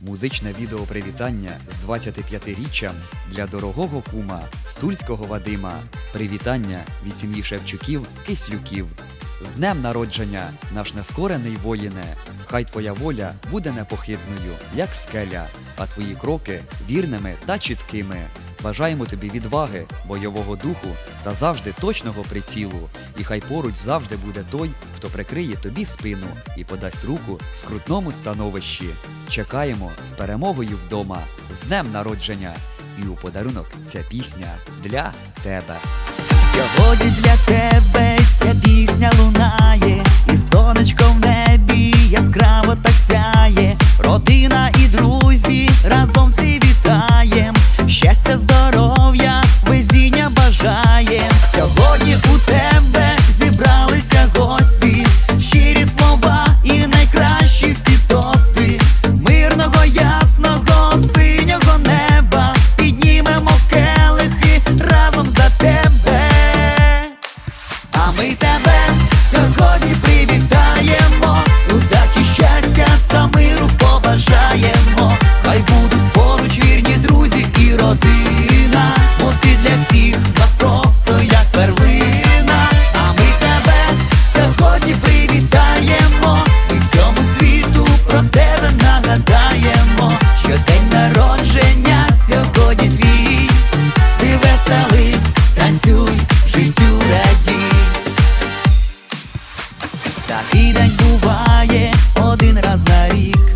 Музичне відео привітання з 25-річчям для дорогого кума Стульського Вадима. Привітання від сім'ї Шевчуків Кислюків. З днем народження, наш нескорений воїне. Хай твоя воля буде непохитною, як скеля, а твої кроки вірними та чіткими. Бажаємо тобі відваги, бойового духу та завжди точного прицілу. І хай поруч завжди буде той, хто прикриє тобі спину і подасть руку в скрутному становищі. Чекаємо з перемогою вдома, з днем народження! І у подарунок ця пісня для тебе. Сьогодні для тебе. тебе сьогодні привітаємо. Такий день буває один раз на рік.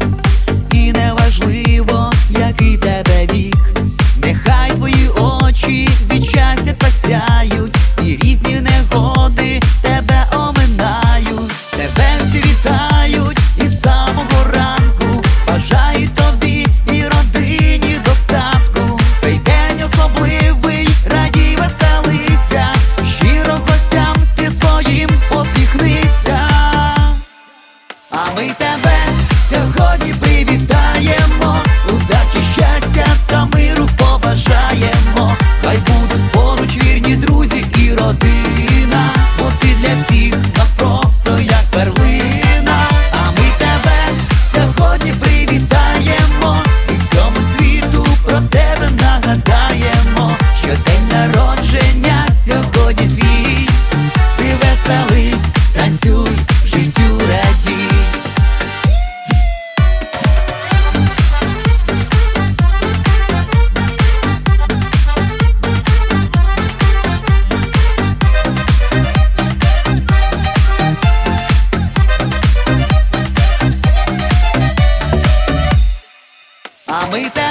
Ми